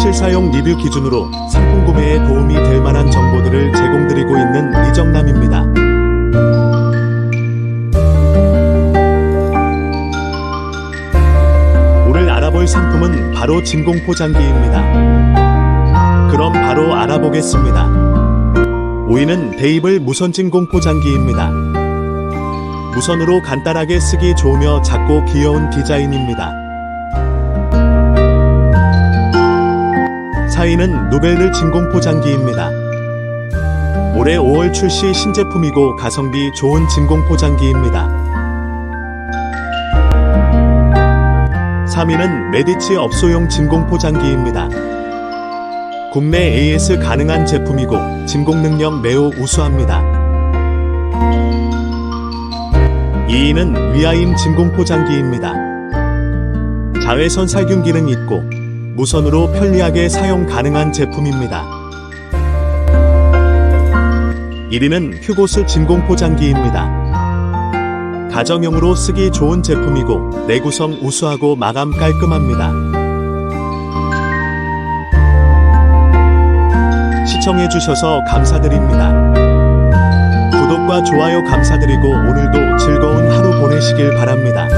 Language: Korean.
실사용 리뷰 기준으로 상품 구매에 도움이 될 만한 정보들을 제공드리고 있는 이정남입니다. 오늘 알아볼 상품은 바로 진공 포 장기입니다. 그럼 바로 알아보겠습니다. 5위는 데이블 무선 진공 포 장기입니다. 무선으로 간단하게 쓰기 좋으며 작고 귀여운 디자인입니다. 4위는 누벨르 진공 포 장기입니다. 올해 5월 출시 신제품이고 가성비 좋은 진공 포 장기입니다. 3위는 메디치 업소용 진공 포 장기입니다. 국내 AS 가능한 제품이고 진공 능력 매우 우수합니다. 2위는 위아임 진공 포 장기입니다. 자외선 살균 기능 있고 무선으로 편리하게 사용 가능한 제품입니다. 1위는 휴고스 진공 포장기입니다. 가정용으로 쓰기 좋은 제품이고 내구성 우수하고 마감 깔끔합니다. 시청해주셔서 감사드립니다. 구독과 좋아요 감사드리고 오늘도 즐거운 하루 보내시길 바랍니다.